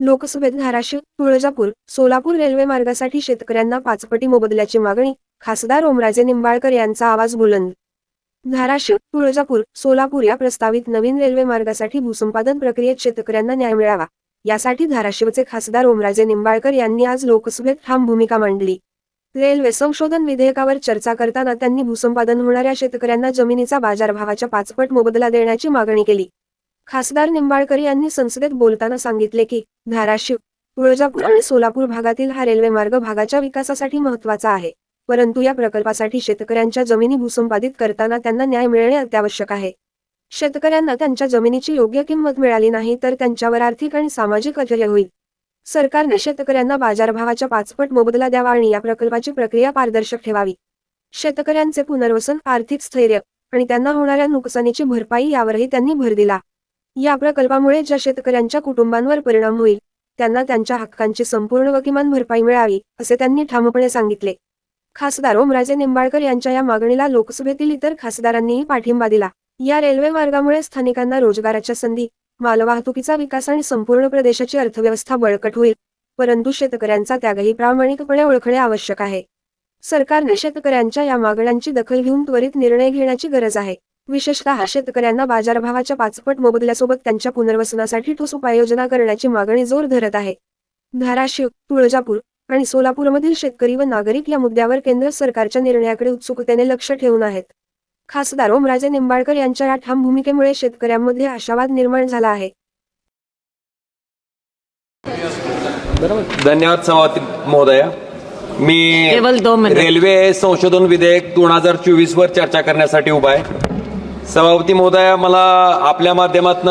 लोकसभेत धाराशिव तुळजापूर सोलापूर रेल्वे मार्गासाठी शेतकऱ्यांना पाचपटी मोबदल्याची मागणी खासदार ओमराजे निंबाळकर यांचा आवाज बुलंद. धाराशिव तुळजापूर सोलापूर या प्रस्तावित नवीन रेल्वे मार्गासाठी भूसंपादन प्रक्रियेत शेतकऱ्यांना न्याय मिळावा. यासाठी धाराशिवचे खासदार ओमराजे निंबाळकर यांनी आज लोकसभेत ठाम भूमिका मांडली. रेल्वे संशोधन विधेयकावर चर्चा करताना त्यांनी भूसंपादन होणाऱ्या शेतकऱ्यांना जमिनीचा बाजारभावाच्या पाचपट मोबदला देण्याची मागणी केली. खासदार निंबाळकर यांनी संसदेत बोलताना सांगितले की धाराशिव तुळजापूर आणि सोलापूर भागातील हा रेल्वे मार्ग भागाच्या विकासासाठी महत्त्वाचा आहे. परंतु या प्रकल्पासाठी शेतकऱ्यांच्या जमिनी भूसंपादित करताना त्यांना न्याय मिळणे अत्यावश्यक आहे. शेतकऱ्यांना त्यांच्या जमिनीची योग्य किंमत मिळाली नाही तर त्यांच्यावर आर्थिक आणि सामाजिक अजय होईल. सरकारने शेतकऱ्यांना बाजारभावाच्या पाचपट मोबदला द्यावा आणि या प्रकल्पाची प्रक्रिया पारदर्शक ठेवावी. शेतकऱ्यांचे पुनर्वसन आर्थिक स्थैर्य आणि त्यांना होणाऱ्या नुकसानीची भरपाई यावरही त्यांनी भर दिला. या प्रकल्पामुळे ज्या शेतकऱ्यांच्या कुटुंबांवर परिणाम होईल त्यांना त्यांच्या हक्कांची संपूर्ण व किमान भरपाई मिळावी असे त्यांनी ठामपणे सांगितले. खासदार ओमराजे निंबाळकर यांच्या या मागणीला लोकसभेतील इतर खासदारांनीही पाठिंबा दिला. या रेल्वे मार्गामुळे स्थानिकांना रोजगाराच्या संधी मालवाहतुकीचा विकास आणि संपूर्ण प्रदेशाची अर्थव्यवस्था बळकट होईल परंतु शेतकऱ्यांचा त्यागही प्रामाणिकपणे ओळखणे आवश्यक आहे. सरकारने शेतकऱ्यांच्या या मागण्यांची दखल घेऊन त्वरित निर्णय घेण्याची गरज आहे. विशेषतः शेतकऱ्यांना बाजारभावाच्या पाचपट मोबदल्यासोबत त्यांच्या पुनर्वसनासाठी ठोस उपाययोजना करण्याची मागणी जोर धरत आहे. धाराशिव तुळजापूर आणि सोलापूरमधील शेतकरी व नागरिक या मुद्द्यावर केंद्र सरकारच्या निर्णयाकडे उत्सुकतेने लक्ष ठेवून आहेत. खासदार ओमराजे निंबाळकर यांच्या या ठाम भूमिकेमुळे शेतकऱ्यांमध्ये आशावाद निर्माण झाला आहे. धन्यवाद सभापती महोदय. मी केवळ दोन मिनिट. रेल्वे संशोधन विधेयक दोन हजार चोवीस वर चर्चा करण्यासाठी उभा आहे. सभापती महोदया मला आपल्या माध्यमातून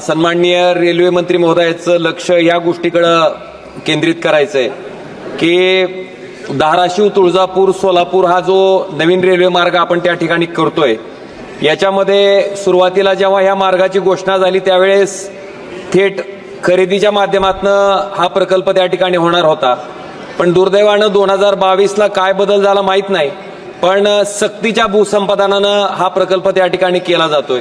सन्माननीय रेल्वे मंत्री महोदयाचं लक्ष या गोष्टीकडं केंद्रित करायचं आहे की धाराशिव तुळजापूर सोलापूर हा जो नवीन रेल्वे मार्ग आपण त्या ठिकाणी करतोय याच्यामध्ये सुरुवातीला जेव्हा ह्या मार्गाची घोषणा झाली त्यावेळेस थेट खरेदीच्या माध्यमातून हा प्रकल्प त्या ठिकाणी होणार होता. पण दुर्दैवानं दोन हजार बावीसला काय बदल झाला माहीत नाही. पण सक्तीच्या भूसंपादनानं हा प्रकल्प त्या ठिकाणी केला जातोय.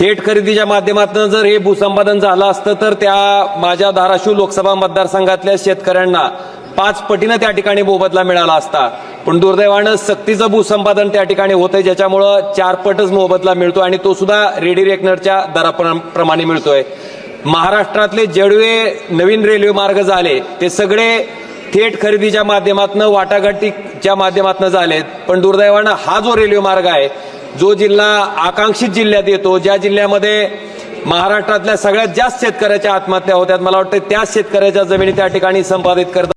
थेट खरेदीच्या माध्यमातून जर हे भूसंपादन झालं असतं तर त्या माझ्या धाराशिव लोकसभा मतदारसंघातल्या शेतकऱ्यांना पाच पटीनं त्या ठिकाणी मोबदला मिळाला असता. पण दुर्दैवानं सक्तीचं भूसंपादन त्या ठिकाणी होतंय ज्याच्यामुळं चार पटच मोबदला मिळतो आणि तो सुद्धा रेडी रेकनरच्या दराप्रमाणे मिळतोय. महाराष्ट्रातले जेवढे नवीन रेल्वे मार्ग झाले ते सगळे थेट खरेदीच्या माध्यमातून वाटाघाटीच्या माध्यमातून झालेत. पण दुर्दैवानं हा जो रेल्वे मार्ग आहे जो जिल्हा आकांक्षित जिल्ह्यात येतो ज्या जिल्ह्यामध्ये महाराष्ट्रातल्या सगळ्यात जास्त शेतकऱ्याच्या आत्महत्या होत्यात मला वाटतं त्याच शेतकऱ्याच्या जमिनी त्या ठिकाणी संपादित करतात.